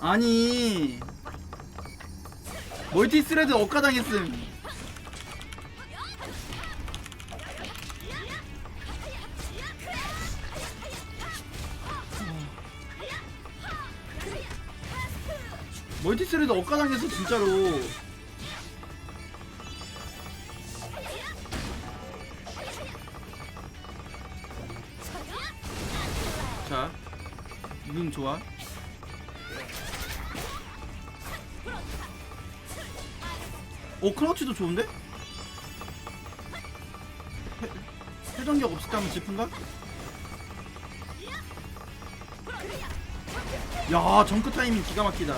아니. 멀티 스레드 억가당했음. 멀티 스레드 억가당했어 진짜로. 자 무빙 좋아 오 크라우치도 좋은데? 회, 회전격 없을 때 한번 짚은가? 야 정크 타이밍 기가 막히다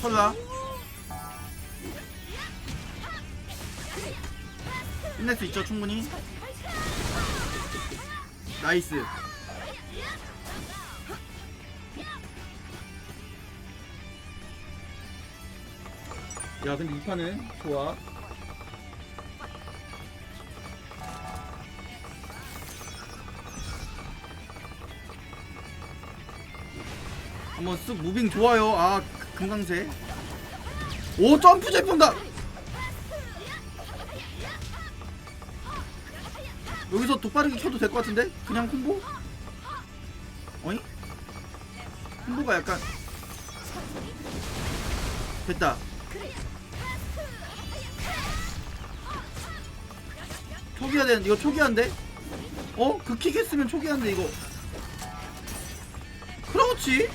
철라 끝낼 수 있죠 충분히 나이스 야 근데 이 판은 좋아 한번 쓱 무빙 좋아요 아 금강새 오 점프 제품다 여기서 돋바르게 켜도 될 것 같은데? 그냥 콤보? 어이? 콤보가 약간 됐다 초기화 되는 이거 초기화인데? 어? 그킥 했으면 초기화인데 이거. 그렇지.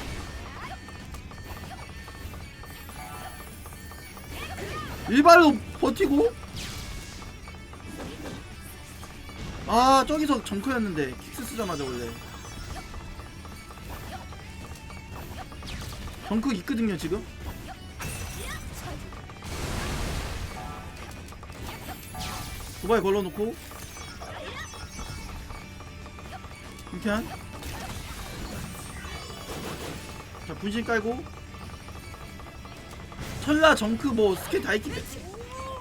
일발로 버티고. 아 저기서 정크였는데 킥스 쓰자마자 원래. 정크 있거든요 지금 두바이 걸러놓고. 김태한 자 분신 깔고. 철라 정크 뭐 스킬 다 있기, 때-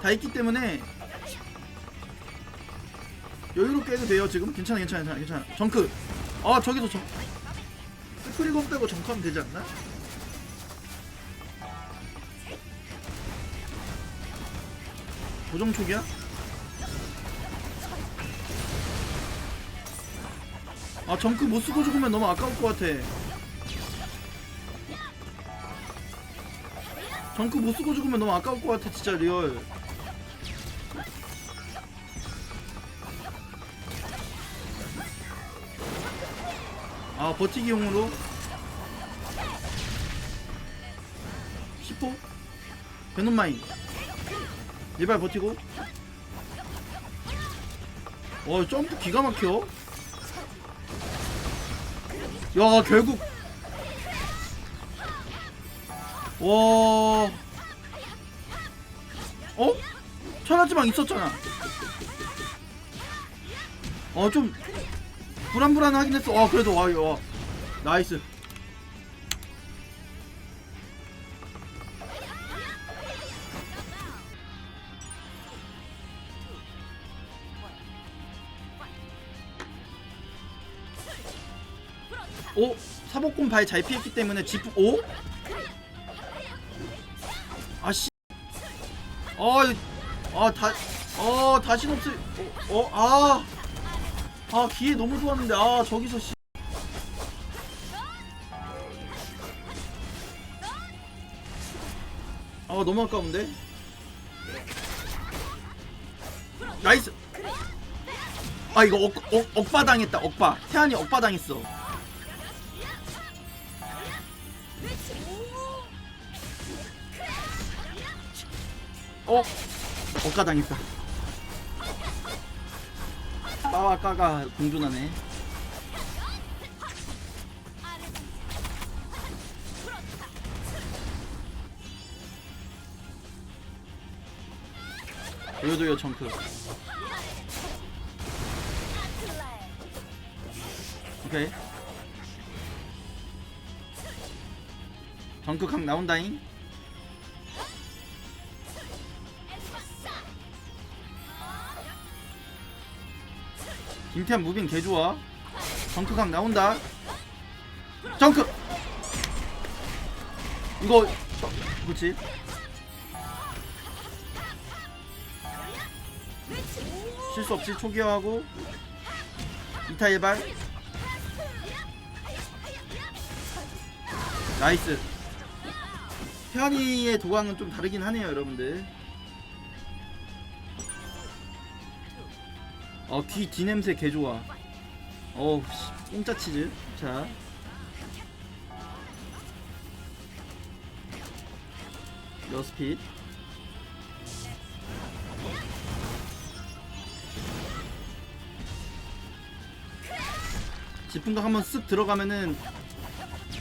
다 있기 때문에 여유롭게 해도 돼요 지금. 괜찮아 괜찮아 괜찮아 괜찮아. 정크. 아 저기서 정 스프리건 빼고 정크하면 되지 않나? 고정 초기야? 아 정크 못 쓰고 죽으면 너무 아까울 것 같아. 정크 못 쓰고 죽으면 너무 아까울 것 같아 진짜 리얼. 아 버티기용으로? 10호? 베놈마인. 일발 버티고. 와 점프 기가 막혀 야 결국. 와. 어? 천하지방 있었잖아. 어 좀 불안불안하긴 했어. 아 그래도 와, 와. 나이스 오 사복권 바위 잘 피했기 때문에 지프 오? 아씨. 아아다어 다시 없을 어아. 아 기회 너무 좋았는데 아 저기서 씨. 아 너무 아까운데? 나이스. 아 이거 억, 억, 억바 당했다 억바. 태안이 억바 당했어 어? 억가 당했다. 빠와 까가 공존하네. 보여줘요 정크. 오케이. 정크 각 나온다잉 김태한 무빙 개 좋아. 정크각 나온다. 정크! 이거 저, 그렇지 실수 없이 초기화하고 이타 예발. 나이스. 태환이의 도광은 좀 다르긴 하네요 여러분들 어귀 뒤냄새 개 좋아. 어우 씨, 공짜 치즈. 자. 여스핏 지풍각 한번 쓱 들어가면은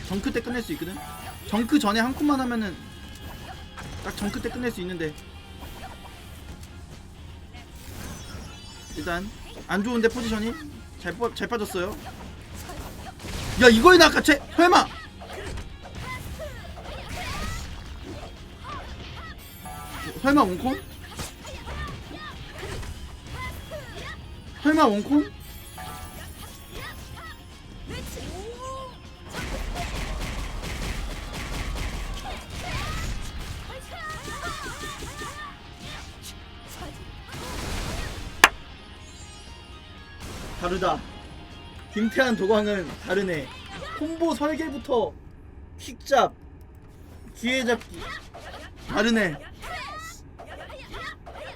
정크 때 끝낼 수 있거든? 정크 전에 한 컷만 하면은 딱 정크 때 끝낼 수 있는데 일단 안 좋은데 포지션이 잘, 빠, 잘 빠졌어요 야 이거에 나 아까 제 설마 설마 원콤? 설마 원콤? 다르다. 김태한 도광은 다르네. 콤보 설계부터 킥잡, 기회 잡기 다르네.